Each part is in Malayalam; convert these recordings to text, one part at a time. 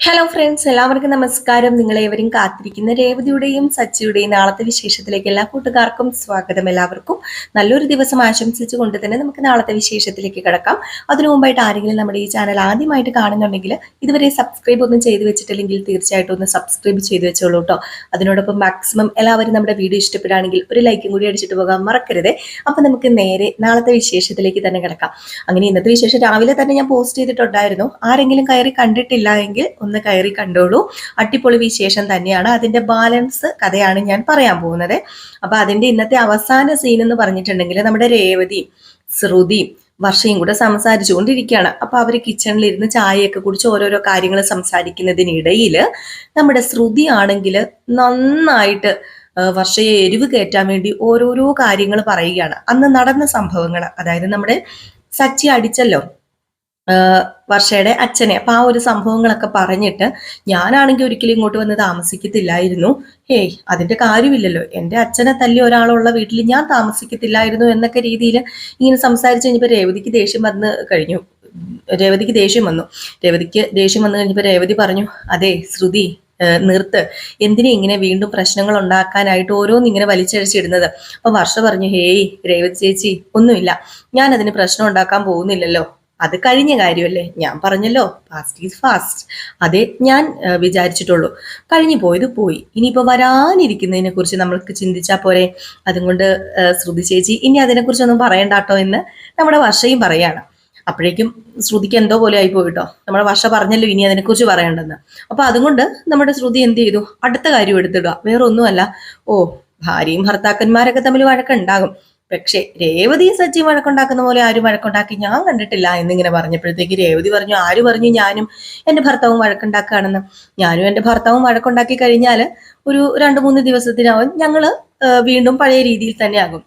ഹലോ ഫ്രണ്ട്സ് എല്ലാവർക്കും നമസ്കാരം. നിങ്ങളേവരും കാത്തിരിക്കുന്ന രേവതിയുടെയും സച്ചിയുടെയും നാളത്തെ വിശേഷത്തിലേക്ക് എല്ലാ കൂട്ടുകാർക്കും സ്വാഗതം എല്ലാവർക്കും. നല്ലൊരു ദിവസം ആശംസിച്ചുകൊണ്ട് തന്നെ നമുക്ക് നാളത്തെ വിശേഷത്തിലേക്ക് കിടക്കാം. അതിനു മുമ്പായിട്ട് ആരെങ്കിലും നമ്മുടെ ഈ ചാനൽ ആദ്യമായിട്ട് കാണുന്നുണ്ടെങ്കിൽ ഇതുവരെ സബ്സ്ക്രൈബ് ഒന്നും ചെയ്തു വെച്ചിട്ടില്ലെങ്കിൽ തീർച്ചയായിട്ടും ഒന്ന് സബ്സ്ക്രൈബ് ചെയ്തു വെച്ചോളൂ കേട്ടോ അതിനോടൊപ്പം മാക്സിമം എല്ലാവരും നമ്മുടെ വീഡിയോ ഇഷ്ടപ്പെടുകയാണെങ്കിൽ ഒരു ലൈക്കും കൂടി അടിച്ചിട്ട് പോകാൻ മറക്കരുത്. അപ്പോൾ നമുക്ക് നേരെ നാളത്തെ വിശേഷത്തിലേക്ക് തന്നെ കിടക്കാം. അങ്ങനെ ഇന്നത്തെ വിശേഷം രാവിലെ തന്നെ ഞാൻ പോസ്റ്റ് ചെയ്തിട്ടുണ്ടായിരുന്നു. ആരെങ്കിലും കയറി കണ്ടിട്ടില്ല ഒന്ന് കയറി കണ്ടോളൂ. അട്ടിപ്പൊളി വിശേഷം തന്നെയാണ്. അതിന്റെ ബാലൻസ് കഥയാണ് ഞാൻ പറയാൻ പോകുന്നത്. അപ്പോൾ അതിന്റെ ഇന്നത്തെ അവസാന സീൻ എന്ന് പറഞ്ഞിട്ടുണ്ടെങ്കിൽ നമ്മുടെ രേവതി ശ്രുതി വർഷയും കൂടെ സംസാരിച്ചുകൊണ്ടിരിക്കുകയാണ്. അപ്പൊ അവർ കിച്ചണിൽ ഇരുന്ന് ചായയൊക്കെ കുടിച്ച് ഓരോരോ കാര്യങ്ങൾ സംസാരിക്കുന്നതിനിടയിൽ നമ്മുടെ ശ്രുതി ആണെങ്കിൽ നന്നായിട്ട് വർഷയെ എരിവ് കയറ്റാൻ വേണ്ടി ഓരോരോ കാര്യങ്ങൾ പറയുകയാണ്. അന്ന് നടന്ന സംഭവങ്ങൾ. അതായത് നമ്മുടെ സച്ചി അടിച്ചല്ലോ. വർഷയുടെ അച്ഛനെ. അപ്പൊ ആ ഒരു സംഭവങ്ങളൊക്കെ പറഞ്ഞിട്ട് ഞാനാണെങ്കിൽ ഒരിക്കലും ഇങ്ങോട്ട് വന്ന് താമസിക്കത്തില്ലായിരുന്നു. ഹേയ് അതിന്റെ കാര്യമില്ലല്ലോ. എന്റെ അച്ഛനെ തല്ലി ഒരാളുള്ള വീട്ടിൽ ഞാൻ താമസിക്കത്തില്ലായിരുന്നു എന്നൊക്കെ രീതിയിൽ ഇങ്ങനെ സംസാരിച്ച് കഴിഞ്ഞപ്പോൾ രേവതിക്ക് ദേഷ്യം വന്ന് കഴിഞ്ഞു. രേവതിക്ക് ദേഷ്യം വന്നു. രേവതിക്ക് ദേഷ്യം വന്നു കഴിഞ്ഞപ്പോൾ രേവതി പറഞ്ഞു അതെ ശ്രുതി നിർത്ത്. എന്തിനാ ഇങ്ങനെ വീണ്ടും പ്രശ്നങ്ങൾ ഉണ്ടാക്കാനായിട്ട് ഓരോന്ന് ഇങ്ങനെ വലിച്ചഴിച്ചിടുന്നത്? അപ്പൊ വർഷ പറഞ്ഞു ഹേയ് രേവതി ചേച്ചി ഒന്നുമില്ല. ഞാൻ അതിന് പ്രശ്നം ഉണ്ടാക്കാൻ പോകുന്നില്ലല്ലോ. അത് കഴിഞ്ഞ കാര്യമല്ലേ? ഞാൻ പറഞ്ഞല്ലോ ഫാസ്റ്റ് ഈസ് ഫാസ്റ്റ് അതെ ഞാൻ വിചാരിച്ചിട്ടുള്ളൂ. കഴിഞ്ഞു പോയത് പോയി. ഇനിയിപ്പോൾ വരാനിരിക്കുന്നതിനെ കുറിച്ച് നമ്മൾക്ക് ചിന്തിച്ചാൽ പോരെ? അതുകൊണ്ട് ശ്രുതി ചേച്ചി ഇനി അതിനെക്കുറിച്ചൊന്നും പറയണ്ട കേട്ടോ എന്ന് നമ്മുടെ വർഷയും പറയാണ്. അപ്പോഴേക്കും ശ്രുതിക്ക് എന്തോ പോലെ ആയി പോയിട്ടോ നമ്മുടെ വർഷ പറഞ്ഞല്ലോ ഇനി അതിനെക്കുറിച്ച് പറയണ്ടെന്ന്. അപ്പൊ അതുകൊണ്ട് നമ്മുടെ ശ്രുതി എന്ത് ചെയ്തു? അടുത്ത കാര്യം എടുത്തിടുക. വേറൊന്നുമല്ല. ഓ ഭാര്യയും ഭർത്താക്കന്മാരൊക്കെ തമ്മിൽ വഴക്കുണ്ടാകും. പക്ഷേ രേവതി സച്ചി വഴക്കുണ്ടാക്കുന്ന പോലെ ആരും വഴക്കുണ്ടാക്കി ഞാൻ കണ്ടിട്ടില്ല എന്നിങ്ങനെ പറഞ്ഞപ്പോഴത്തേക്ക് രേവതി പറഞ്ഞു ആര് പറഞ്ഞു ഞാനും എന്റെ ഭർത്താവും വഴക്കുണ്ടാക്കുകയാണെന്ന്. ഞാനും എന്റെ ഭർത്താവും വഴക്കുണ്ടാക്കി കഴിഞ്ഞാൽ ഒരു രണ്ട് മൂന്ന് ദിവസത്തിനകം ഞങ്ങൾ വീണ്ടും പഴയ രീതിയിൽ തന്നെ ആകും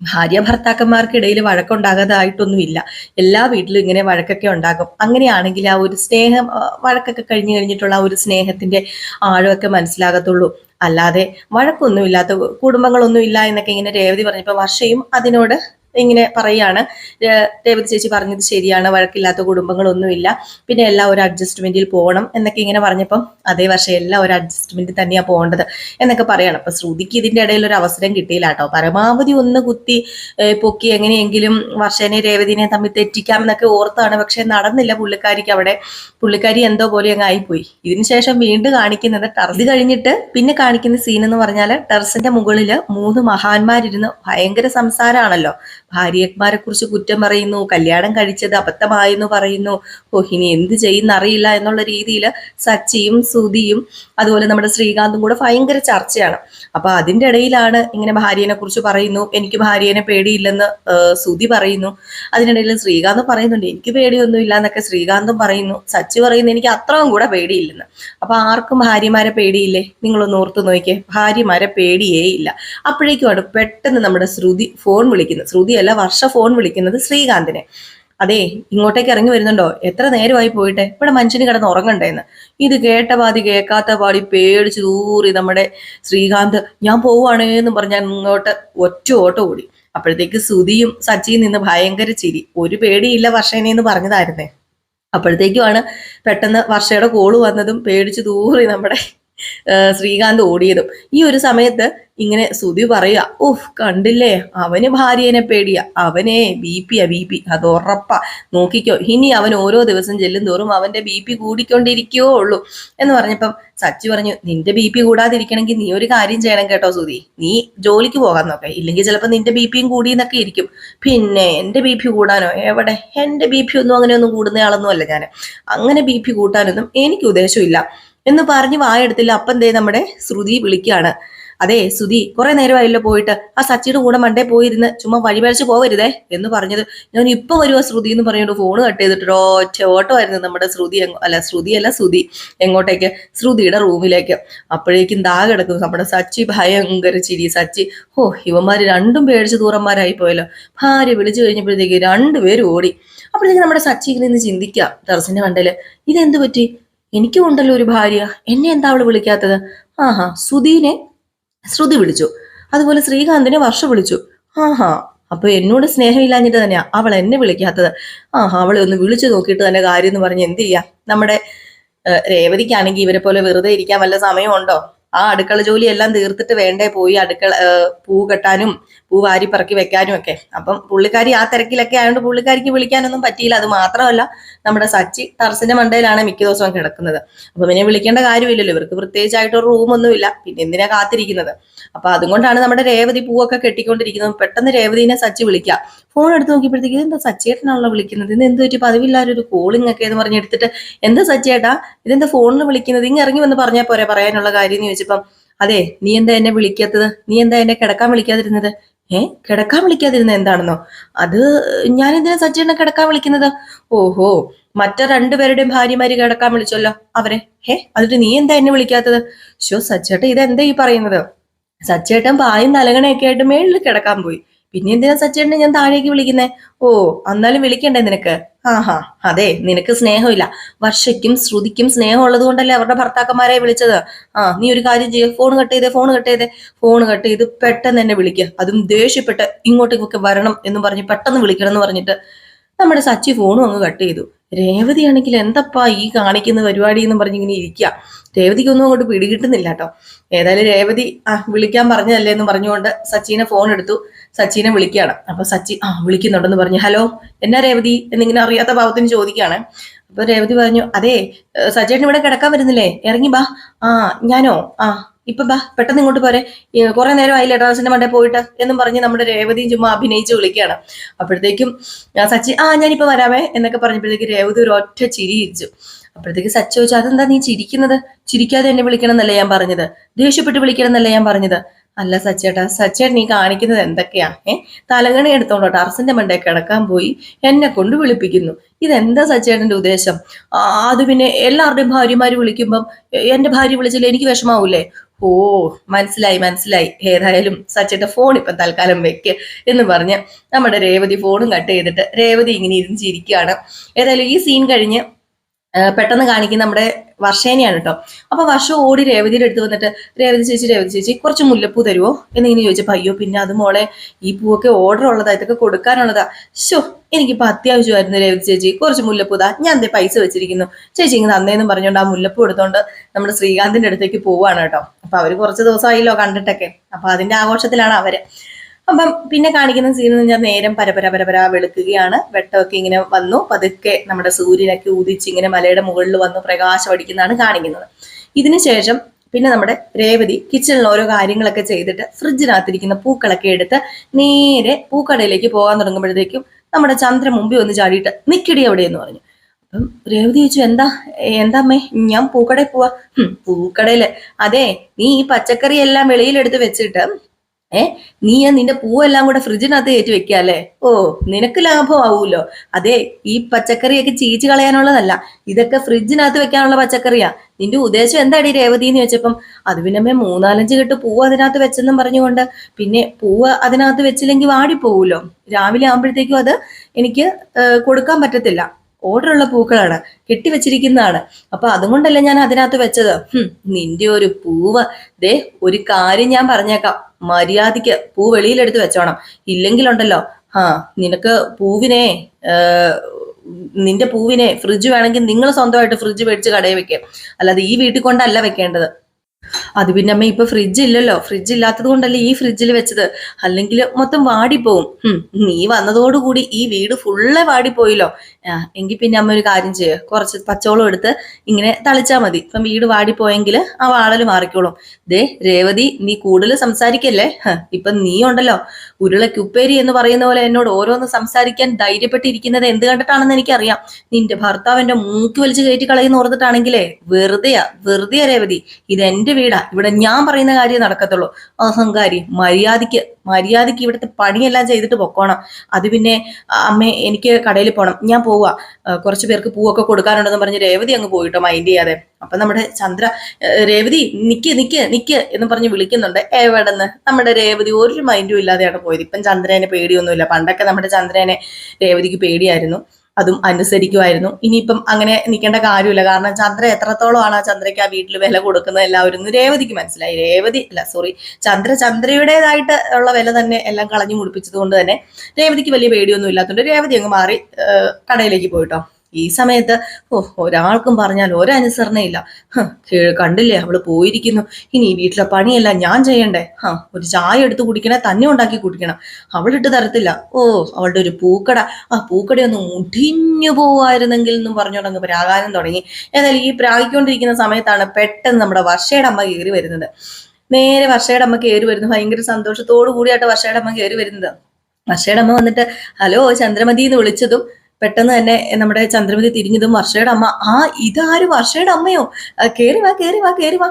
ഭാര്യ ഭർത്താക്കന്മാർക്കിടയിൽ വഴക്കുണ്ടാകാതായിട്ടൊന്നുമില്ല. എല്ലാ വീട്ടിലും ഇങ്ങനെ വഴക്കൊക്കെ ഉണ്ടാകും. അങ്ങനെയാണെങ്കിൽ ആ ഒരു സ്നേഹം വഴക്കൊക്കെ കഴിഞ്ഞു കഴിഞ്ഞിട്ടുള്ള ആ ഒരു സ്നേഹത്തിന്റെ ആഴമൊക്കെ മനസ്സിലാകത്തുള്ളൂ. അല്ലാതെ വഴക്കൊന്നുമില്ലാത്ത കുടുംബങ്ങളൊന്നുമില്ല എന്നൊക്കെ ഇങ്ങനെ രേവതി പറഞ്ഞപ്പോൾ വർഷയും അതിനോട് ഇങ്ങനെ പറയാണ്. രേവതി ചേച്ചി പറഞ്ഞത് ശരിയാണ്. വഴക്കില്ലാത്ത കുടുംബങ്ങളൊന്നുമില്ല. പിന്നെ എല്ലാം ഒരു അഡ്ജസ്റ്റ്മെന്റിൽ പോകണം എന്നൊക്കെ ഇങ്ങനെ പറഞ്ഞപ്പം അതേ വർഷം എല്ലാം ഒരു അഡ്ജസ്റ്റ്മെന്റിൽ തന്നെയാ പോകേണ്ടത് എന്നൊക്കെ പറയണം. അപ്പൊ ശ്രുതിക്ക് ഇതിന്റെ ഇടയിൽ ഒരു അവസരം കിട്ടിയില്ല കേട്ടോ. പരമാവധി ഒന്ന് കുത്തി പൊക്കി എങ്ങനെയെങ്കിലും വർഷനെ രേവതിനെ തമ്മിൽ തെറ്റിക്കാം എന്നൊക്കെ ഓർത്താണ്. പക്ഷെ നടന്നില്ല പുള്ളിക്കാരിക്ക് അവിടെ. പുള്ളിക്കാരി എന്തോ പോലെ അങ്ങ് ആയിപ്പോയി. ഇതിനുശേഷം വീണ്ടും കാണിക്കുന്നത് ടെറസ് കഴിഞ്ഞിട്ട് പിന്നെ കാണിക്കുന്ന സീൻ എന്ന് പറഞ്ഞാൽ ടെറസിന്റെ മുകളിൽ മൂന്ന് മഹാന്മാരിരുന്ന് ഭയങ്കര സംസാരമാണല്ലോ ഭാര്യമാരെ കുറിച്ച് കുറ്റം പറയുന്നു കല്യാണം കഴിച്ചത് അബദ്ധമായെന്ന് പറയുന്നു. ഓ ഇനി എന്ത് ചെയ്യുന്ന അറിയില്ല എന്നുള്ള രീതിയിൽ സച്ചിയും സുധിയും അതുപോലെ നമ്മുടെ ശ്രീകാന്തും കൂടെ ഭയങ്കര ചർച്ചയാണ്. അപ്പൊ അതിന്റെ ഇടയിലാണ് ഇങ്ങനെ ഭാര്യനെ കുറിച്ച് പറയുന്നു. എനിക്ക് ഭാര്യനെ പേടിയില്ലെന്ന് സുതി പറയുന്നു. അതിനിടയിൽ ശ്രീകാന്ത് പറയുന്നുണ്ട് എനിക്ക് പേടിയൊന്നും ഇല്ല എന്നൊക്കെ ശ്രീകാന്തും പറയുന്നു. സച്ചി പറയുന്നു എനിക്ക് അത്രയും കൂടെ പേടിയില്ലെന്ന്. അപ്പൊ ആർക്കും ഭാര്യമാരെ പേടിയില്ലേ? നിങ്ങളൊന്ന് ഓർത്തു നോക്കിയേ ഭാര്യമാരെ പേടിയേ ഇല്ല. അപ്പോഴേക്കുമാണ് പെട്ടെന്ന് നമ്മുടെ ശ്രുതി ഫോൺ വിളിക്കുന്നത്. ശ്രുതിയല്ല വർഷ ഫോൺ വിളിക്കുന്നത് ശ്രീകാന്തിനെ. അതെ ഇങ്ങോട്ടേക്ക് ഇറങ്ങി വരുന്നുണ്ടോ? എത്ര നേരമായി പോയിട്ട്? ഇവിടെ മനുഷ്യന് കിടന്ന് ഉറങ്ങണ്ടേന്ന്. ഇത് കേട്ട പാതി കേൾക്കാത്ത പാടി പേടിച്ച് ദൂറി നമ്മുടെ ശ്രീകാന്ത് ഞാൻ പോവുകയാണേന്ന് പറഞ്ഞാൽ ഇങ്ങോട്ട് ഒറ്റ ഓട്ടം ഓടി. അപ്പോഴത്തേക്ക് സുതിയും സച്ചിയും നിന്ന് ഭയങ്കര ചിരി. ഒരു പേടിയില്ല വർഷേനെ എന്ന് പറഞ്ഞതായിരുന്നേ. അപ്പോഴത്തേക്കുമാണ് പെട്ടെന്ന് വർഷയുടെ കോൾ വന്നതും പേടിച്ച് ദൂറി നമ്മുടെ ശ്രീകാന്ത് ഓടിയതും. ഈ ഒരു സമയത്ത് ഇങ്ങനെ സുധി പറയുക ഓഹ് കണ്ടില്ലേ? അവന് ഭാര്യനെ പേടിയ. അവനെ ബി പിയാ ബി പി. അത് ഉറപ്പാ. നോക്കിക്കോ ഇനി അവൻ ഓരോ ദിവസം ചെല്ലും തോറും അവന്റെ ബി പി കൂടിക്കൊണ്ടിരിക്കോ ഉള്ളൂ. എന്ന് പറഞ്ഞപ്പം സച്ചി പറഞ്ഞു നിന്റെ ബി പി കൂടാതിരിക്കണമെങ്കിൽ നീ ഒരു കാര്യം ചെയ്യണം കേട്ടോ സുധി. നീ ജോലിക്ക് പോകാൻ നോക്കേ. ഇല്ലെങ്കിൽ ചിലപ്പോൾ നിന്റെ ബി പിയും കൂടി എന്നൊക്കെ ഇരിക്കും. പിന്നെ എന്റെ ബി പി കൂടാനോ? എവിടെ? എന്റെ ബി പി ഒന്നും അങ്ങനെയൊന്നും കൂടുന്നയാളൊന്നും അല്ല ഞാൻ അങ്ങനെ ബി പി കൂട്ടാനൊന്നും എനിക്ക് ഉദ്ദേശമില്ല. എന്ന് പറഞ്ഞു വായെടുത്തില്ല. അപ്പം ദേ നമ്മുടെ ശ്രുതി വിളിക്കുകയാണ്. അതെ സുധി കുറെ നേരമായല്ലോ പോയിട്ട്. ആ സച്ചിയുടെ കൂടെ മണ്ടേ പോയിരുന്ന് ചുമ്മാ വഴിപഴിച്ച് പോവരുതേ എന്ന് പറഞ്ഞത്. ഞാൻ ഇപ്പൊ വരുവാ ശ്രുതി എന്ന് പറഞ്ഞിട്ട് ഫോൺ കട്ട് ചെയ്തിട്ട് ഒറ്റ ഓട്ടോ ആയിരുന്നു നമ്മുടെ ശ്രുതി അല്ല ശ്രുതി അല്ല സുധി എങ്ങോട്ടേക്ക്? ശ്രുതിയുടെ റൂമിലേക്ക്. അപ്പോഴേക്കും ദാ കിടക്കും നമ്മുടെ സച്ചി ഭയങ്കര ചിരി. സച്ചി ഓ ഇവന്മാര് രണ്ടും പേടിച്ച് ദൂരന്മാരായി പോയല്ലോ. ഭാര്യ വിളിച്ചു കഴിഞ്ഞപ്പോഴത്തേക്ക് രണ്ടുപേരും ഓടി. അപ്പോഴത്തേക്ക് നമ്മുടെ സച്ചി നിന്ന് ചിന്തിക്കുക. ടെറസിന്റെ മണ്ടയിൽ ഇതെന്ത് പറ്റി? എനിക്കും ഉണ്ടല്ലോ ഒരു ഭാര്യ. എന്നെ എന്താ അവൾ വിളിക്കാത്തത്? ആഹാ സുധീനെ ശ്രുതി വിളിച്ചു. അതുപോലെ ശ്രീകാന്തിനെ വർഷ വിളിച്ചു. ആഹാ അപ്പൊ എന്നോട് സ്നേഹമില്ലാഞ്ഞിട്ട് തന്നെയാ അവൾ എന്നെ വിളിക്കാത്തത്. ആഹാ അവളെ ഒന്ന് വിളിച്ചു നോക്കിയിട്ട് തന്നെ കാര്യം എന്ന് പറഞ്ഞ് എന്ത് ചെയ്യാം? നമ്മുടെ രേവതിക്കാണെങ്കിൽ ഇവരെ പോലെ വെറുതെ ഇരിക്കാൻ വല്ല സമയമുണ്ടോ? ആ അടുക്കള ജോലി എല്ലാം തീർത്തിട്ട് വേണ്ടേ പോയി അടുക്കള പൂ കെട്ടാനും പൂ വാരി പറക്കി വെക്കാനും ഒക്കെ. അപ്പം പുള്ളിക്കാരി ആ തിരക്കിലൊക്കെ ആയതുകൊണ്ട് പുള്ളിക്കാരിക്ക് വിളിക്കാനൊന്നും പറ്റിയില്ല. അത് മാത്രമല്ല നമ്മുടെ സച്ചി ടർസിന്റെ മണ്ടയിലാണ് മിക്ക ദിവസവും കിടക്കുന്നത്. അപ്പൊ പിന്നെ വിളിക്കേണ്ട കാര്യമില്ലല്ലോ. ഇവർക്ക് പ്രത്യേകിച്ചായിട്ട് ഒരു റൂമൊന്നുമില്ല. പിന്നെ എന്തിനാ കാത്തിരിക്കുന്നത്? അപ്പൊ അതുകൊണ്ടാണ് നമ്മുടെ രേവതി പൂവൊക്കെ കെട്ടിക്കൊണ്ടിരിക്കുന്നത്. പെട്ടെന്ന് രേവതിനെ സച്ചി വിളിക്കാം. ഫോൺ എടുത്ത് നോക്കിയപ്പോഴത്തേക്ക് ഇതെന്താ സച്ചേട്ടനാണല്ലോ വിളിക്കുന്നത്? ഇന്ന് എന്ത് പറ്റി? ഒരു കോളിംഗ് ഒക്കെ എന്ന് പറഞ്ഞ് എടുത്തിട്ട് എന്താ സച്ചേട്ടാ? ഇതെന്താ ഫോണിൽ വിളിക്കുന്നത്? ഇങ്ങ് ഇറങ്ങി വന്ന് പറഞ്ഞാൽ പോരെ പറയാനുള്ള കാര്യം എന്ന് ചോദിച്ചപ്പം അതെ നീ എന്താ എന്നെ വിളിക്കാത്തത്? നീ എന്താ എന്നെ കിടക്കാൻ വിളിക്കാതിരുന്നത്? ഏ കിടക്കാൻ വിളിക്കാതിരുന്നത് എന്താണെന്നോ? അത് ഞാൻ എന്തിനാ സച്ചേട്ടനെ കിടക്കാൻ വിളിക്കുന്നത്? ഓഹോ മറ്റേ രണ്ടുപേരുടെയും ഭാര്യമാര് കിടക്കാൻ വിളിച്ചല്ലോ അവരെ. ഏ അതിട്ട് നീ എന്താ എന്നെ വിളിക്കാത്തത്? ഷോ സച്ചേട്ടൻ ഇതെന്താ ഈ പറയുന്നത്? സച്ചേട്ടൻ പായും തലകണയൊക്കെ ആയിട്ട് മേളിൽ കിടക്കാൻ പോയി. പിന്നെ എന്തിനാ സച്ചേട്ടനെ ഞാൻ താഴേക്ക് വിളിക്കുന്നേ? ഓ അന്നാലും വിളിക്കണ്ടേ നിനക്ക്? ആഹാ അതെ നിനക്ക് സ്നേഹമില്ല. വർഷയ്ക്കും ശ്രുതിക്കും സ്നേഹം ഉള്ളത് കൊണ്ടല്ലേ അവരുടെ ഭർത്താക്കന്മാരെ വിളിച്ചത്? ആ നീ ഒരു കാര്യം ചെയ്യുക ഫോൺ കട്ട് ചെയ്തേ ഫോൺ കട്ട് ചെയ്തേ. ഫോൺ കട്ട് ചെയ്ത് പെട്ടെന്ന് തന്നെ വിളിക്കുക അതും ദേഷ്യപ്പെട്ട് ഇങ്ങോട്ടേക്കൊക്കെ വരണം എന്ന് പറഞ്ഞ് പെട്ടെന്ന് വിളിക്കണം എന്ന് പറഞ്ഞിട്ട് നമ്മുടെ സച്ചി ഫോണും അങ്ങ് കട്ട് ചെയ്തു. രേവതി ആണെങ്കിൽ എന്തപ്പാ ഈ കാണിക്കുന്ന പരിപാടി എന്ന് പറഞ്ഞ് ഇങ്ങനെ ഇരിക്കുക രേവതിക്കൊന്നും അങ്ങോട്ട് പിടികിട്ടുന്നില്ല കേട്ടോ ഏതായാലും രേവതി ആ വിളിക്കാൻ പറഞ്ഞതല്ലേ എന്ന് പറഞ്ഞുകൊണ്ട് സച്ചിനെ ഫോൺ എടുത്തു. സച്ചിനെ വിളിക്കുകയാണ് അപ്പൊ സച്ചി ആ വിളിക്കുന്നുണ്ടെന്ന് പറഞ്ഞു. ഹലോ എന്നാ രേവതി? എന്നിങ്ങനെ അറിയാത്ത ഭാവത്തിന് ചോദിക്കുകയാണ്. അപ്പൊ രേവതി പറഞ്ഞു അതെ സച്ചേട്ടൻ ഇവിടെ കിടക്കാൻ വരുന്നില്ലേ? ഇറങ്ങി ബാ ആ ഞാനോ? ആ ഇപ്പൊ ബാ പെട്ടെന്ന് ഇങ്ങോട്ട് പോരെ. കുറെ നേരം ആയില്ല ടെറസിന്റെ മണ്ടേ പോയിട്ട്? എന്നും പറഞ്ഞ് നമ്മുടെ രേവതിയും ചുമ്മാ അഭിനയിച്ച് വിളിക്കുകയാണ്. അപ്പോഴത്തേക്കും സച്ചി ആ ഞാനിപ്പോ വരാമേ എന്നൊക്കെ പറഞ്ഞപ്പോഴത്തേക്ക് രേവതി ഒരു ഒറ്റ ചിരി ഇരിച്ചു. അപ്പോഴത്തേക്ക് സച്ചി ചോദിച്ചു അതെന്താ നീ ചിരിക്കുന്നത്? ചിരിക്കാതെ എന്നെ വിളിക്കണം എന്നല്ലേ ഞാൻ പറഞ്ഞത്? ദേഷ്യപ്പെട്ട് വിളിക്കണം എന്നല്ലേ ഞാൻ പറഞ്ഞത്? അല്ല സച്ചേട്ടാ സച്ചേട്ടൻ നീ കാണിക്കുന്നത് എന്തൊക്കെയാ? ഏ? തലകണി എടുത്തോണ്ടോ ടർസിന്റെ മണ്ടേ കിടക്കാൻ പോയി എന്നെ കൊണ്ട് വിളിപ്പിക്കുന്നു. ഇതെന്താ സച്ചേട്ടന്റെ ഉദ്ദേശം? അത് പിന്നെ എല്ലാവരുടെയും ഭാര്യമാര് വിളിക്കുമ്പം എന്റെ ഭാര്യ വിളിച്ചില്ല എനിക്ക് വിഷമാവൂലേ? ഓ മനസ്സിലായി മനസ്സിലായി. ഏതായാലും സച്ചേട്ട ഫോൺ ഇപ്പം തൽക്കാലം വെക്ക് എന്ന് പറഞ്ഞ് നമ്മുടെ രേവതി ഫോണും കട്ട് ചെയ്തിട്ട് രേവതി ഇങ്ങനെ ഇരുന്ന് ചിരിക്കുകയാണ്. ഏതായാലും ഈ സീൻ കഴിഞ്ഞ് പെട്ടെന്ന് കാണിക്കുന്ന നമ്മുടെ വർഷേനെയാണ് കേട്ടോ. അപ്പൊ വർഷം ഓടി രേവതിയുടെ അടുത്ത് വന്നിട്ട് രേവതി ചേച്ചി രേവതി ചേച്ചി കുറച്ച് മുല്ലപ്പൂ തരുമോ എന്നിങ്ങനെ ചോദിച്ചപ്പോ അയ്യോ പിന്നെ അത് മോളെ ഈ പൂവൊക്കെ ഓർഡർ ഉള്ളതാ ഇതൊക്കെ കൊടുക്കാനുള്ളതാ. ഷോ എനിക്കിപ്പോ അത്യാവശ്യമായിരുന്നു രേവതി ചേച്ചി കുറച്ച് മുല്ലപ്പൂ താ ഞാൻ എന്തേ പൈസ വെച്ചിരിക്കുന്നു. ചേച്ചി ഇങ്ങനെ അന്നേന്ന് പറഞ്ഞുകൊണ്ട് ആ മുല്ലപ്പൂ എടുത്തോണ്ട് നമ്മുടെ ശ്രീകാന്തിന്റെ അടുത്തേക്ക് പോവാണ് കേട്ടോ. അപ്പൊ അവർ കുറച്ച് ദിവസമായില്ലോ കണ്ടിട്ടൊക്കെ. അപ്പൊ അതിന്റെ ആഘോഷത്തിലാണ് അവർ. അപ്പം പിന്നെ കാണിക്കുന്ന സീൻ എന്ന് പറഞ്ഞാൽ നേരം പരപര പരപര വെളുക്കുകയാണ്. വെട്ടമൊക്കെ ഇങ്ങനെ വന്നു. പതുക്കെ നമ്മുടെ സൂര്യനൊക്കെ ഉദിച്ച് ഇങ്ങനെ മലയുടെ മുകളിൽ വന്ന് പ്രകാശം അടിക്കുന്നതാണ് കാണിക്കുന്നത്. ഇതിനുശേഷം പിന്നെ നമ്മുടെ രേവതി കിച്ചണിൽ ഓരോ കാര്യങ്ങളൊക്കെ ചെയ്തിട്ട് ഫ്രിഡ്ജിനകത്തിരിക്കുന്ന പൂക്കളൊക്കെ എടുത്ത് നേരെ പൂക്കടയിലേക്ക് പോകാൻ തുടങ്ങുമ്പോഴത്തേക്കും നമ്മുടെ ചന്ദ്രൻ മുമ്പിൽ ഒന്ന് ചാടിയിട്ട് നിക്കടി എവിടെ എന്ന് പറഞ്ഞു. അപ്പം രേവതി ചോദിച്ചു എന്താ? എന്താ അമ്മേ? ഞാൻ പൂക്കടയിൽ പോവാ. പൂക്കടയിൽ അതെ നീ ഈ പച്ചക്കറി എല്ലാം വെളിയിലെടുത്ത് വെച്ചിട്ട് ഏ? നീ നിന്റെ പൂവെല്ലാം കൂടെ ഫ്രിഡ്ജിനകത്ത് കയറ്റി വെക്കാല്ലേ ഓ നിനക്ക് ലാഭമാവൂലോ? അതെ ഈ പച്ചക്കറിയൊക്കെ ചീച്ചു കളയാനുള്ളതല്ല. ഇതൊക്കെ ഫ്രിഡ്ജിനകത്ത് വെക്കാനുള്ള പച്ചക്കറിയാ. നിന്റെ ഉദ്ദേശം എന്താടി രേവതി എന്ന് ചോദിച്ചപ്പം? അത് പിന്നെ മൂന്നാലഞ്ച് കെട്ട് പൂവ് അതിനകത്ത് വെച്ചെന്നും പറഞ്ഞുകൊണ്ട്. പിന്നെ പൂവ് അതിനകത്ത് വെച്ചില്ലെങ്കിൽ വാടിപ്പോവൂലോ? രാവിലെ ആകുമ്പോഴത്തേക്കും അത് എനിക്ക് കൊടുക്കാൻ പറ്റത്തില്ല. ഓർഡർ ഉള്ള പൂക്കളാണ് കെട്ടിവെച്ചിരിക്കുന്നതാണ്. അപ്പൊ അതുകൊണ്ടല്ലേ ഞാൻ അതിനകത്ത് വെച്ചത്? നിന്റെ ഒരു പൂവ്. ദേ ഒരു കാര്യം ഞാൻ പറഞ്ഞേക്കാം. മര്യാദയ്ക്ക് പൂ വെളിയിലെടുത്ത് വെച്ചോണം. ഇല്ലെങ്കിലുണ്ടല്ലോ. ആ നിനക്ക് പൂവിനെ നിന്റെ പൂവിനെ ഫ്രിഡ്ജ് വേണമെങ്കിൽ നിങ്ങൾ സ്വന്തമായിട്ട് ഫ്രിഡ്ജ് മേടിച്ച് കടയിൽ വെക്കുക അല്ലാതെ ഈ വീട്ടിൽ കൊണ്ടല്ല വെക്കേണ്ടത്. അത് പിന്നെ അമ്മ ഇപ്പൊ ഫ്രിഡ്ജ് ഇല്ലല്ലോ. ഫ്രിഡ്ജ് ഇല്ലാത്തത് കൊണ്ടല്ലേ ഈ ഫ്രിഡ്ജിൽ വെച്ചത്? അല്ലെങ്കിൽ മൊത്തം വാടിപ്പോവും. നീ വന്നതോടുകൂടി ഈ വീട് ഫുള്ള് വാടിപ്പോയില്ലോ. എങ്കിൽ പിന്നെ അമ്മ ഒരു കാര്യം ചെയ്യുക കുറച്ച് പച്ചവളം എടുത്ത് ഇങ്ങനെ തളിച്ചാൽ മതി. ഇപ്പം വീട് വാടിപ്പോയെങ്കിൽ ആ വാളൽ മാറിക്കോളും. ദേ രേവതി നീ കൂടുതൽ സംസാരിക്കല്ലേ? ഇപ്പം നീ ഉണ്ടല്ലോ. ഉരുളക്കുപ്പേരി എന്ന് പറയുന്ന പോലെ എന്നോട് ഓരോന്ന് സംസാരിക്കാൻ ധൈര്യപ്പെട്ടിരിക്കുന്നത് എന്ത് കണ്ടിട്ടാണെന്ന് എനിക്കറിയാം. നിന്റെ എന്റെ മൂക്ക് വലിച്ചു കയറ്റി കളയുന്ന ഓർത്തിട്ടാണെങ്കിലേ വെറുതെയാ വെറുതെയാ രേവതി. ഇത് എന്റെ വീടാ. ഇവിടെ ഞാൻ പറയുന്ന കാര്യം നടക്കത്തുള്ളൂ. അഹങ്കാരി മര്യാദയ്ക്ക് മര്യാദയ്ക്ക് ഇവിടുത്തെ പണിയെല്ലാം ചെയ്തിട്ട് പൊക്കോണം. അത് പിന്നെ അമ്മ എനിക്ക് കടയിൽ പോകണം ഞാൻ പോവാ. കുറച്ച് പേർക്ക് പൂവൊക്കെ കൊടുക്കാനുണ്ടെന്ന് പറഞ്ഞ് രേവതി അങ്ങ് പോയിട്ടോ മൈൻഡ് ചെയ്യാതെ. അപ്പൊ നമ്മുടെ ചന്ദ്ര രേവതി നിക്ക് നിക്ക് നിക്ക് എന്ന് പറഞ്ഞ് വിളിക്കുന്നുണ്ട്. എവിടെന്ന്? നമ്മുടെ രേവതി ഒരു മൈൻഡും ഇല്ലാതെയാണ് പോയത്. ഇപ്പം ചന്ദ്രനെ പേടിയൊന്നുമില്ല. പണ്ടൊക്കെ നമ്മുടെ ചന്ദ്രനെ രേവതിക്ക് പേടിയായിരുന്നു. അതും അനുസരിക്കുമായിരുന്നു ഇനിയിപ്പം അങ്ങനെ നിൽക്കേണ്ട കാര്യമില്ല. കാരണം ചന്ദ്ര എത്രത്തോളമാണ് ആ ചന്ദ്രയ്ക്ക് ആ വീട്ടിൽ വില കൊടുക്കുന്നത് എല്ലാവരും രേവതിക്ക് മനസ്സിലായി. രേവതി അല്ല സോറി ചന്ദ്ര ചന്ദ്രയുടേതായിട്ട് ഉള്ള വില തന്നെ എല്ലാം കളഞ്ഞു മുടിപ്പിച്ചത് കൊണ്ട് തന്നെ രേവതിക്ക് വലിയ പേടിയൊന്നും ഇല്ലാത്തതുകൊണ്ട് രേവതി അങ്ങ് മാറി കടയിലേക്ക് പോയിട്ടോ. ഈ സമയത്ത് ഓ ഒരാൾക്കും പറഞ്ഞാൽ ഒരനുസരണയില്ല. കണ്ടില്ലേ അവൾ പോയിരിക്കുന്നു. ഇനി ഈ വീട്ടിലെ പണിയല്ല ഞാൻ ചെയ്യണ്ടേ? ആ ഒരു ചായ എടുത്ത് കുടിക്കണേ തന്നെ ഉണ്ടാക്കി കുടിക്കണം. അവളിട്ട് തരത്തില്ല. ഓ അവളുടെ ഒരു പൂക്കട. ആ പൂക്കട ഒന്ന് മുടിഞ്ഞു പോവായിരുന്നെങ്കിൽ എന്നും പറഞ്ഞുകൊണ്ട് പ്രാകാരം തുടങ്ങി. ഏതായാലും ഈ പ്രാഗിക്കൊണ്ടിരിക്കുന്ന സമയത്താണ് പെട്ടെന്ന് നമ്മുടെ വർഷയുടെ അമ്മ കയറി വരുന്നത്. നേരെ വർഷയുടെ അമ്മ കയറി വരുന്നു. ഭയങ്കര സന്തോഷത്തോടു കൂടിയായിട്ട് വർഷയുടെ അമ്മ കയറി വരുന്നത്. വർഷയുടെ അമ്മ വന്നിട്ട് ഹലോ ചന്ദ്രമതി എന്ന് വിളിച്ചതും പെട്ടെന്ന് തന്നെ നമ്മുടെ ചന്ദ്രമതി തിരിഞ്ഞതും വർഷയുടെ അമ്മ ആ ഇതാര് വർഷയുടെ അമ്മയോ? കയറി വാ കേറി വാ കേറി വാ.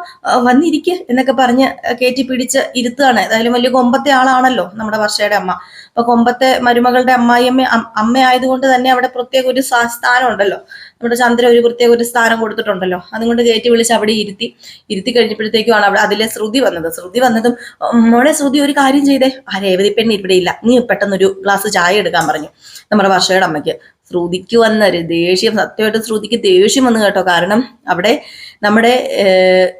വന്നിരിക്കുക എന്നൊക്കെ പറഞ്ഞ് കയറ്റി പിടിച്ച് ഇരുത്തുകയാണ്. ഏതായാലും വലിയ കൊമ്പത്തെ ആളാണല്ലോ നമ്മുടെ വർഷയുടെ അമ്മ. അപ്പൊ കൊമ്പത്തെ മരുമകളുടെ അമ്മായിയമ്മ അമ്മ ആയതുകൊണ്ട് തന്നെ അവിടെ പ്രത്യേക ഒരു സ്ഥാ- സ്ഥാനം ഉണ്ടല്ലോ നമ്മുടെ ചന്ദ്ര ഒരു പ്രത്യേക ഒരു സ്ഥാനം കൊടുത്തിട്ടുണ്ടല്ലോ. അതുകൊണ്ട് കയറ്റി വിളിച്ച് അവിടെ ഇരുത്തി ഇരുത്തി കഴിഞ്ഞപ്പോഴത്തേക്കുമാണ് അവിടെ അതിലെ ശ്രുതി വന്നത്. ശ്രുതി വന്നതും "ഉം, മോളെ ശ്രുതി ഒരു കാര്യം ചെയ്തേ. ആ രേവതി പെണ്ണ് ഇവിടെ ഇല്ല. നീ പെട്ടെന്നൊരു ഗ്ലാസ് ചായ എടുക്കാൻ പറഞ്ഞു. നമ്മുടെ വർഷയുടെ അമ്മയ്ക്ക്. ശ്രുതിക്ക് വന്ന ഒരു ദേഷ്യം സത്യമായിട്ട് ശ്രുതിക്ക് ദേഷ്യം വന്നു കേട്ടോ. കാരണം അവിടെ നമ്മുടെ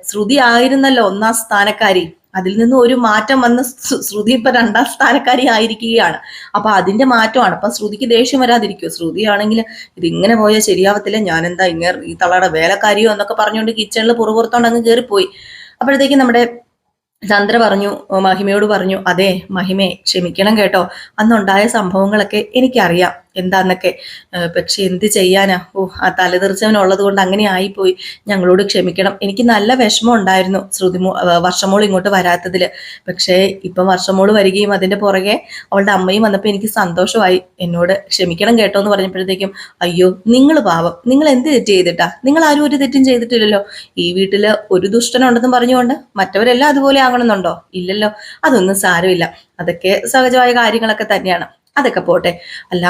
ശ്രുതി ആയിരുന്നല്ലോ ഒന്നാം സ്ഥാനക്കാരി. അതിൽ നിന്ന് ഒരു മാറ്റം വന്ന് ശ്രു- ശ്രുതി ഇപ്പൊ രണ്ടാം സ്ഥാനക്കാരി ആയിരിക്കുകയാണ്. അപ്പൊ അതിന്റെ മാറ്റമാണ്. അപ്പൊ ശ്രുതിക്ക് ദേഷ്യം വരാതിരിക്കുമോ ശ്രുതി ആണെങ്കിൽ ഇങ്ങനെ പോയാൽ ശരിയാവത്തില്ല. ഞാൻ എന്താ ഇങ്ങനെ ഈ തളയുടെ വേലക്കാരിയോ എന്നൊക്കെ പറഞ്ഞുകൊണ്ട് കിച്ചണിൽ പുറപുറത്തോണ്ട് അങ്ങ് കയറിപ്പോയി അപ്പോഴത്തേക്കും നമ്മുടെ ചന്ദ്ര പറഞ്ഞു മഹിമയോട് പറഞ്ഞു അതെ മഹിമേ ക്ഷമിക്കണം കേട്ടോ. അന്നുണ്ടായ സംഭവങ്ങളൊക്കെ എനിക്കറിയാം. എന്താന്നൊക്കെ പക്ഷെ എന്ത് ചെയ്യാനാ? ഓ ആ തലതെറിച്ചവനുള്ളത് കൊണ്ട് അങ്ങനെ ആയിപ്പോയി. ഞങ്ങളോട് ക്ഷമിക്കണം. എനിക്ക് നല്ല വിഷമം ഉണ്ടായിരുന്നു ശ്രുതിമോ വർഷമോൾ ഇങ്ങോട്ട് വരാത്തതിൽ പക്ഷേ ഇപ്പം വർഷമോൾ വരികയും അതിന്റെ പുറകെ അവളുടെ അമ്മയും വന്നപ്പോൾ എനിക്ക് സന്തോഷമായി. എന്നോട് ക്ഷമിക്കണം കേട്ടോ എന്ന് പറഞ്ഞപ്പോഴത്തേക്കും അയ്യോ നിങ്ങൾ പാവം. നിങ്ങൾ എന്ത് തെറ്റ് ചെയ്തിട്ടാ? നിങ്ങൾ ആരും ഒരു തെറ്റും ചെയ്തിട്ടില്ലല്ലോ. ഈ വീട്ടിൽ ഒരു ദുഷ്ടനുണ്ടെന്ന് പറഞ്ഞുകൊണ്ട് മറ്റവരെല്ലാം അതുപോലെ ആകണമെന്നുണ്ടോ? ഇല്ലല്ലോ. അതൊന്നും സാരമില്ല. അതൊക്കെ സഹജമായ കാര്യങ്ങളൊക്കെ തന്നെയാണ്. അതൊക്കെ പോട്ടെ. അല്ല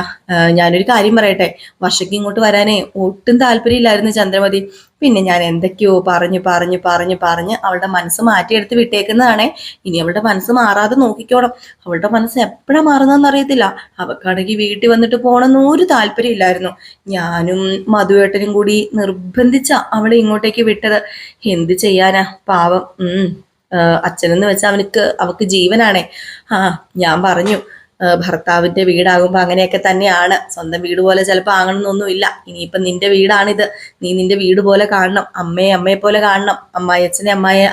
ഞാനൊരു കാര്യം പറയട്ടെ. വർഷയ്ക്ക് ഇങ്ങോട്ട് വരാനേ ഒട്ടും താല്പര്യമില്ലായിരുന്നു ചന്ദ്രമതി. പിന്നെ ഞാൻ എന്തൊക്കെയോ പറഞ്ഞു പറഞ്ഞു പറഞ്ഞു പറഞ്ഞ് അവളുടെ മനസ്സ് മാറ്റിയെടുത്ത് വിട്ടേക്കുന്നതാണേ. ഇനി അവളുടെ മനസ്സ് മാറാതെ നോക്കിക്കോണം. അവളുടെ മനസ്സ് എപ്പോഴാ മാറുന്നതെന്ന് അറിയത്തില്ല. അവക്കാണെങ്കിൽ വീട്ടിൽ വന്നിട്ട് പോകണമെന്ന് ഒരു താല്പര്യമില്ലായിരുന്നു. ഞാനും മധുവേട്ടനും കൂടി നിർബന്ധിച്ച അവളെ ഇങ്ങോട്ടേക്ക് വിട്ടത്. എന്ത് ചെയ്യാനാ? പാവം. ഉം. അച്ഛനെന്ന് വെച്ചാൽ അവനക്ക് അവക്ക് ജീവനാണേ. ആ ഞാൻ പറഞ്ഞു. ഭർത്താവിന്റെ വീടാകുമ്പോ അങ്ങനെയൊക്കെ തന്നെയാണ്. സ്വന്തം വീട് പോലെ ചിലപ്പോൾ ആകണമെന്നൊന്നുമില്ല ഇനിയിപ്പം നിന്റെ വീടാണിത്. നീ നിന്റെ വീട് പോലെ കാണണം. അമ്മയെ അമ്മയെ പോലെ കാണണം. അമ്മായി അച്ഛനെ അമ്മായി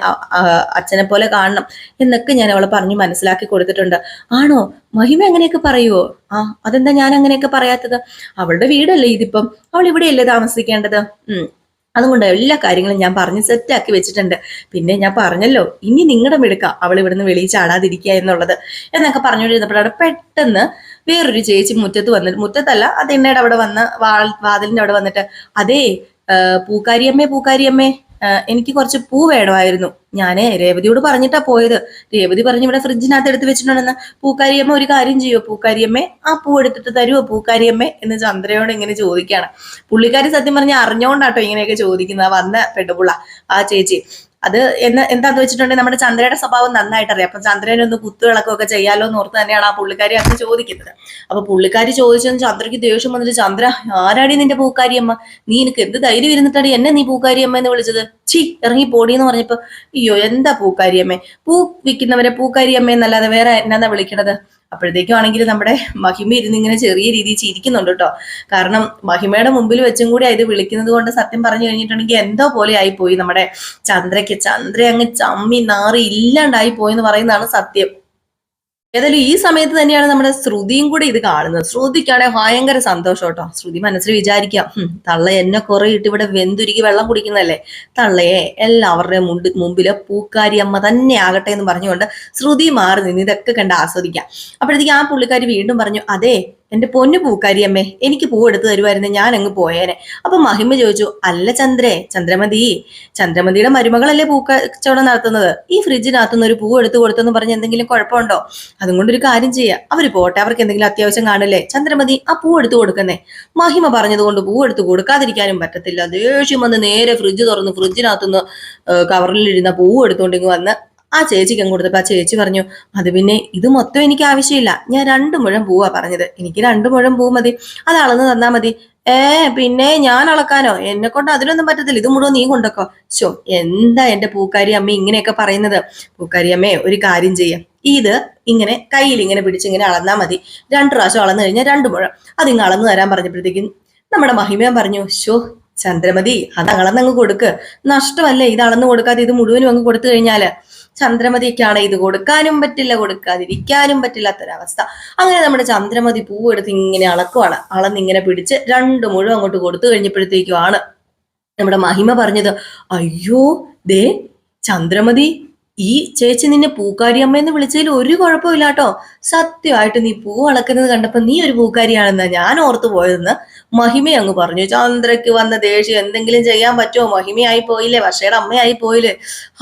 അച്ഛനെ പോലെ കാണണം എന്നൊക്കെ ഞാൻ അവളെ പറഞ്ഞു മനസ്സിലാക്കി കൊടുത്തിട്ടുണ്ട്. ആണോ? മഹിമ അങ്ങനെയൊക്കെ പറയുവോ? ആ അതെന്താ ഞാൻ അങ്ങനെയൊക്കെ പറയാത്തത്? അവളുടെ വീടല്ലേ ഇതിപ്പം. അവൾ ഇവിടെയല്ലേ താമസിക്കേണ്ടത്? ഉം. അതുകൊണ്ട് എല്ലാ കാര്യങ്ങളും ഞാൻ പറഞ്ഞ് സെറ്റാക്കി വെച്ചിട്ടുണ്ട്. പിന്നെ ഞാൻ പറഞ്ഞല്ലോ ഇനി നിങ്ങളുടെ മിടുക്ക അവൾ ഇവിടുന്ന് വെളിയിൽ ചാടാതിരിക്കുക എന്നുള്ളത്. എന്നൊക്കെ പറഞ്ഞുകൊണ്ടിരുന്നപ്പോഴാണ് പെട്ടെന്ന് വേറൊരു ചേച്ചി മുറ്റത്ത് വന്നിട്ട് മുറ്റത്തല്ല അത് അവിടെ വന്ന് വാൾ വാതിലിന്റെ അവിടെ വന്നിട്ട് അതേ പൂക്കാരിയമ്മേ പൂക്കാരിയമ്മേ. എനിക്ക് കുറച്ച് പൂ വേണമായിരുന്നു. ഞാൻ രേവതിയോട് പറഞ്ഞിട്ടാ പോയത്. രേവതി പറഞ്ഞു ഇവിടെ ഫ്രിഡ്ജിനകത്ത് എടുത്ത് വെച്ചിട്ടുണ്ടെന്ന്. പൂക്കാരിയമ്മ ഒരു കാര്യം ചെയ്യുമോ പൂക്കാരിയമ്മേ ആ പൂ എടുത്തിട്ട് തരുമോ പൂക്കാരിയമ്മേ? എന്ന് ചന്ദ്രയോട് ഇങ്ങനെ ചോദിക്കുകയാണ് പുള്ളിക്കാരി സത്യം പറഞ്ഞാൽ അറിഞ്ഞോണ്ടാട്ടോ ഇങ്ങനെയൊക്കെ ചോദിക്കുന്നത്. വന്ന പെട്ടുപുള്ള ആ ചേച്ചി. അത് എന്ന് എന്താന്ന് വെച്ചിട്ടുണ്ടെങ്കിൽ നമ്മുടെ ചന്ദ്രയുടെ സ്വഭാവം നന്നായിട്ട് അറിയാം അപ്പൊ ചന്ദ്രനെ ഒന്ന് കുത്തുവിളക്കൊക്കെ ചെയ്യാലോ എന്ന് ഓർത്ത് തന്നെയാണ് ആ പുള്ളിക്കാരി അത് ചോദിക്കുന്നത്. അപ്പൊ പുള്ളിക്കാരി ചോദിച്ചാൽ ചന്ദ്രയ്ക്ക് ദേഷ്യം വന്നിട്ട് ചന്ദ്ര ആരാടി നിന്റെ പൂക്കാരിയമ്മ? നീ എനിക്ക് എന്ത് ധൈര്യം ഇരുന്നിട്ടാടി എന്നെ നീ പൂക്കാരിയമ്മ എന്ന് വിളിച്ചത്? ചി ഇറങ്ങി പോടി എന്ന് പറഞ്ഞപ്പോ അയ്യോ എന്താ പൂക്കാരിയമ്മേ? പൂ വിൽക്കുന്നവരെ പൂക്കാരിയമ്മ എന്നല്ലാതെ വേറെ എന്നാ വിളിക്കണത്? അപ്പോഴത്തേക്കും ആണെങ്കിൽ നമ്മുടെ മഹിമ ഇരുന്ന് ഇങ്ങനെ ചെറിയ രീതിയിൽ ചിരിക്കുന്നുണ്ട് കേട്ടോ. കാരണം മഹിമയുടെ മുമ്പിൽ വെച്ചും കൂടി ഇത് വിളിക്കുന്നത് കൊണ്ട് സത്യം പറഞ്ഞു കഴിഞ്ഞിട്ടുണ്ടെങ്കിൽ എന്തോ പോലെ ആയി പോയി നമ്മുടെ ചന്ദ്രയ്ക്ക് ചന്ദ്ര അങ്ങ് ചമ്മി നാറി ഇല്ലാണ്ടായി പോയെന്ന് പറയുന്നതാണ് സത്യം. ഏതായാലും ഈ സമയത്ത് തന്നെയാണ് നമ്മുടെ ശ്രുതിയും കൂടെ ഇത് കാണുന്നത്. ശ്രുതിക്കാണെങ്കിൽ ഭയങ്കര സന്തോഷം കേട്ടോ. ശ്രുതി മനസ്സിൽ വിചാരിക്കാം "ഹും, തള്ള എന്നെ കുറെ ഇട്ട് ഇവിടെ വെന്തുരുക്കി വെള്ളം കുടിക്കുന്നതല്ലേ? തള്ളയെ എല്ലാവരുടെയും മുണ്ട് മുമ്പിൽ പൂക്കാരി അമ്മ തന്നെ ആകട്ടെ എന്ന് പറഞ്ഞുകൊണ്ട് ശ്രുതി മാറി നിന്ന് ഇതൊക്കെ കണ്ട് ആസ്വദിക്കാം. അപ്പോഴത്തേക്ക് ആ പുള്ളിക്കാരി വീണ്ടും പറഞ്ഞു അതെ എന്റെ പൊന്നു പൂക്കാരിയമ്മേ എനിക്ക് പൂ എടുത്തു തരുമായിരുന്നു ഞാൻ അങ്ങ് പോയേനെ. അപ്പൊ മഹിമ ചോദിച്ചു അല്ല ചന്ദ്രേ ചന്ദ്രമതി ചന്ദ്രമതിയുടെ മരുമകളല്ലേ പൂക്കച്ചവടം നടത്തുന്നത്? ഈ ഫ്രിഡ്ജിനകത്തുനിന്ന് ഒരു പൂ എടുത്തു കൊടുത്തെന്ന് പറഞ്ഞ് എന്തെങ്കിലും കുഴപ്പമുണ്ടോ? അതുകൊണ്ട് ഒരു കാര്യം ചെയ്യാം. അവർ പോട്ടെ അവർക്ക് എന്തെങ്കിലും അത്യാവശ്യം കാണില്ലേ? ചന്ദ്രമതി ആ പൂ എടുത്തു കൊടുക്കുന്നേ. മഹിമ പറഞ്ഞതുകൊണ്ട് പൂ എടുത്തു കൊടുക്കാതിരിക്കാനും പറ്റത്തില്ല. ദേഷ്യം വന്ന് നേരെ ഫ്രിഡ്ജ് തുറന്ന് ഫ്രിഡ്ജിനകത്തുനിന്ന് കവറിലിരുന്ന പൂ എടുത്തുകൊണ്ട് വന്ന് ആ ചേച്ചിക്ക് അങ്ങ് കൊടുത്തപ്പോ ആ ചേച്ചി പറഞ്ഞു അത് പിന്നെ ഇത് മൊത്തം എനിക്ക് ആവശ്യമില്ല. ഞാൻ രണ്ടു മുഴം പൂവാ പറഞ്ഞത്. എനിക്ക് രണ്ടു മുഴം പൂ മതി. അത് അളന്ന് തന്നാ മതി. ഏ പിന്നെ ഞാൻ അളക്കാനോ? എന്നെ കൊണ്ട് അതിനൊന്നും പറ്റത്തില്ല. ഇത് മുഴുവൻ നീ കൊണ്ടൊക്കോ ശോ എന്താ എന്റെ പൂക്കാരി അമ്മ ഇങ്ങനെയൊക്കെ പറയുന്നത്? പൂക്കാരി അമ്മേ ഒരു കാര്യം ചെയ്യാം. ഇത് ഇങ്ങനെ കയ്യിൽ ഇങ്ങനെ പിടിച്ച് ഇങ്ങനെ അളന്നാ മതി. രണ്ടു പ്രാവശ്യം അളന്നു കഴിഞ്ഞാൽ രണ്ടു മുഴം. അതിങ്ങ് അളന്നു തരാൻ പറഞ്ഞപ്പോഴത്തേക്കും നമ്മുടെ മഹിമയും പറഞ്ഞു ശോ ചന്ദ്രമതി അത് അളന്നങ്ങ് കൊടുക്ക്. നഷ്ടമല്ലേ? ഇത് അളന്നു കൊടുക്കാതെ ഇത് മുഴുവനും അങ്ങ് കൊടുത്തു കഴിഞ്ഞാൽ. ചന്ദ്രമതിക്കാണ് ഇത് കൊടുക്കാനും പറ്റില്ല കൊടുക്കാതിരിക്കാനും പറ്റില്ലാത്തൊരവസ്ഥ. അങ്ങനെ നമ്മുടെ ചന്ദ്രമതി പൂവ് എടുത്ത് ഇങ്ങനെ അളക്കുവാണ്. അളന്നിങ്ങനെ പിടിച്ച് രണ്ട് മുഴുവൻ അങ്ങോട്ട് കൊടുത്തു കഴിഞ്ഞപ്പോഴത്തേക്കുമാണ് നമ്മുടെ മഹിമ പറഞ്ഞത് അയ്യോ ദേ ചന്ദ്രമതി ഈ ചേച്ചി നിന്നെ പൂക്കാരി അമ്മയെന്ന് വിളിച്ചതിൽ ഒരു കുഴപ്പമില്ല കേട്ടോ സത്യമായിട്ട് നീ പൂ വളക്കുന്നത് കണ്ടപ്പോ നീ ഒരു പൂക്കാരിയാണെന്നാ ഞാൻ ഓർത്തു പോയതെന്ന് മഹിമ അങ്ങ് പറഞ്ഞു. ചന്ദ്രക്ക് വന്ന ദേഷ്യം എന്തെങ്കിലും ചെയ്യാൻ പറ്റുമോ? മഹിമയായി പോയില്ലേ? വർഷയുടെ അമ്മയായി പോയില്ലേ?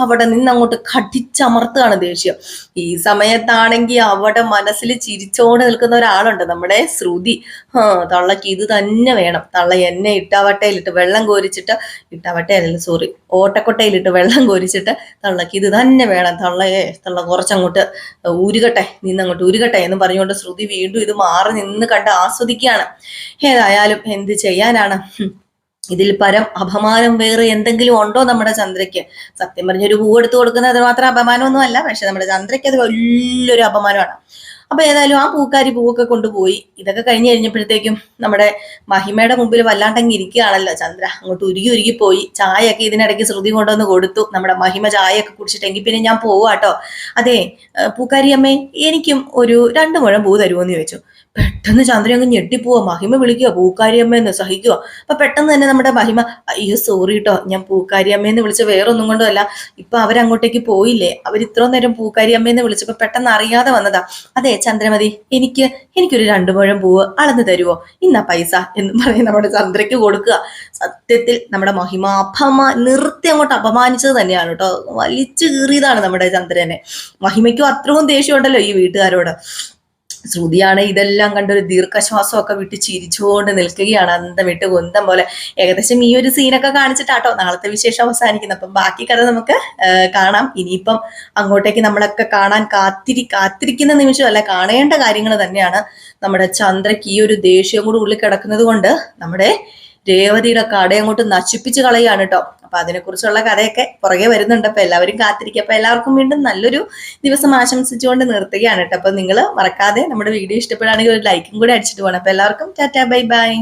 അവിടെ നിന്ന് അങ്ങോട്ട് കടിച്ചമർത്തുകയാണ് ദേഷ്യം. ഈ സമയത്താണെങ്കിൽ അവിടെ മനസ്സിൽ ചിരിച്ചോണ്ട് നിൽക്കുന്ന ഒരാളുണ്ട് നമ്മുടെ ശ്രുതി. ആ തള്ളക്ക് ഇത് തന്നെ വേണം. തള്ള എന്നെ ഇട്ടാവട്ടയിലിട്ട് വെള്ളം കോരിച്ചിട്ട് ഇട്ടാവട്ടയല്ല സോറി ഓട്ടക്കൊട്ടയിലിട്ട് വെള്ളം കോരിച്ചിട്ട് തള്ളക്ക് ഇത് തന്നെ വേണം. തള്ളയെ തള്ള കുറച്ചങ്ങോട്ട് ഊരുകട്ടെ നിന്നങ്ങോട്ട് ഊരുകട്ടെ എന്ന് പറഞ്ഞുകൊണ്ട് ശ്രുതി വീണ്ടും ഇത് മാറി നിന്ന് കണ്ട് ആസ്വദിക്കുകയാണ്. ഏതായാലും എന്ത് ചെയ്യാനാണ്? ഇതിൽ പരം അപമാനം വേറെ എന്തെങ്കിലും ഉണ്ടോ നമ്മുടെ ചന്ദ്രയ്ക്ക്? സത്യം പറഞ്ഞൊരു പൂ എടുത്തു കൊടുക്കുന്നത് മാത്രം അപമാനമൊന്നും അല്ല പക്ഷെ നമ്മുടെ ചന്ദ്രയ്ക്ക് അത് വലിയൊരു അപമാനമാണ്. അപ്പൊ ഏതായാലും ആ പൂക്കാരി പൂവൊക്കെ കൊണ്ടുപോയി. ഇതൊക്കെ കഴിഞ്ഞ് കഴിഞ്ഞപ്പോഴത്തേക്കും നമ്മുടെ മഹിമയുടെ മുമ്പിൽ വല്ലാണ്ടങ്ങ് ഇരിക്കുകയാണല്ലോ ചന്ദ്ര. അങ്ങോട്ട് ഉരുകി ഉരുകി പോയി. ചായയൊക്കെ ഇതിനിടയ്ക്ക് ശ്രുതി കൊണ്ടുവന്ന് കൊടുത്തു. നമ്മുടെ മഹിമ ചായയൊക്കെ കുടിച്ചിട്ടെങ്കിൽ പിന്നെ ഞാൻ പോവാട്ടോ. അതെ പൂക്കാരിയമ്മേ എനിക്കും ഒരു രണ്ട് മുഴം പൂ തരുമോ എന്ന് ചോദിച്ചു. പെട്ടെന്ന് ചന്ദ്രൻ അങ്ങ് ഞെട്ടിപ്പോവാ. മഹിമ വിളിക്കുക പൂക്കാരി അമ്മയെന്ന് സഹിക്കുക അപ്പൊ പെട്ടെന്ന് തന്നെ നമ്മുടെ മഹിമ അയ്യോ സോറി കേട്ടോ ഞാൻ പൂക്കാരി അമ്മയെന്ന് വിളിച്ച വേറൊന്നും കൊണ്ടുമല്ല ഇപ്പൊ അവരങ്ങോട്ടേക്ക് പോയില്ലേ? അവർ ഇത്രയും നേരം പൂക്കാരി അമ്മയെന്ന് വിളിച്ചപ്പോ പെട്ടെന്ന് അറിയാതെ വന്നതാ. അതെ ചന്ദ്രമതി എനിക്ക് എനിക്കൊരു രണ്ടു മുഴം പൂവ് അളന്നു തരുവോ? ഇന്നാ പൈസ എന്ന് പറഞ്ഞ് നമ്മുടെ ചന്ദ്രയ്ക്ക് കൊടുക്കുക സത്യത്തിൽ നമ്മുടെ മഹിമ അപമാ നിർത്തി അങ്ങോട്ട് അപമാനിച്ചത് തന്നെയാണ് കേട്ടോ വലിച്ചു കീറിയതാണ് നമ്മുടെ ചന്ദ്രനെ. മഹിമയ്ക്കും അത്രയും ദേഷ്യമുണ്ടല്ലോ ഈ വീട്ടുകാരോട്. ശ്രുതിയാണ് ഇതെല്ലാം കണ്ടൊരു ദീർഘശ്വാസമൊക്കെ വിട്ട് ചിരിച്ചുകൊണ്ട് നിൽക്കുകയാണ്. അന്തം വിട്ട് കുന്തം പോലെ. ഏകദേശം ഈ ഒരു സീനൊക്കെ കാണിച്ചിട്ടാട്ടോ നാളത്തെ വിശേഷം അവസാനിക്കുന്നത്. അപ്പം ബാക്കി കഥ നമുക്ക് കാണാം. ഇനിയിപ്പം അങ്ങോട്ടേക്ക് നമ്മളൊക്കെ കാണാൻ കാത്തിരി കാത്തിരിക്കുന്ന നിമിഷമല്ല കാണേണ്ട കാര്യങ്ങൾ തന്നെയാണ് നമ്മുടെ ചന്ദ്രയ്ക്ക് ഈ ഒരു ദേഷ്യം കൂടി ഉള്ളിൽ കിടക്കുന്നത് കൊണ്ട് നമ്മുടെ രേവതിയുടെ കട അങ്ങോട്ട് നശിപ്പിച്ച് കളയാണ് കേട്ടോ അപ്പൊ അതിനെക്കുറിച്ചുള്ള കഥയൊക്കെ പുറകെ വരുന്നുണ്ട്. അപ്പൊ എല്ലാവരും കാത്തിരിക്കുക. അപ്പൊ എല്ലാവർക്കും വീണ്ടും നല്ലൊരു ദിവസം ആശംസിച്ചുകൊണ്ട് നിർത്തുകയാണ് കേട്ടോ അപ്പൊ നിങ്ങൾ മറക്കാതെ നമ്മുടെ വീഡിയോ ഇഷ്ടപ്പെടുകയാണെങ്കിൽ ഒരു ലൈക്കും കൂടെ അടിച്ചിട്ട് പോകണം അപ്പൊ എല്ലാവർക്കും ടാറ്റാ ബൈ ബൈ.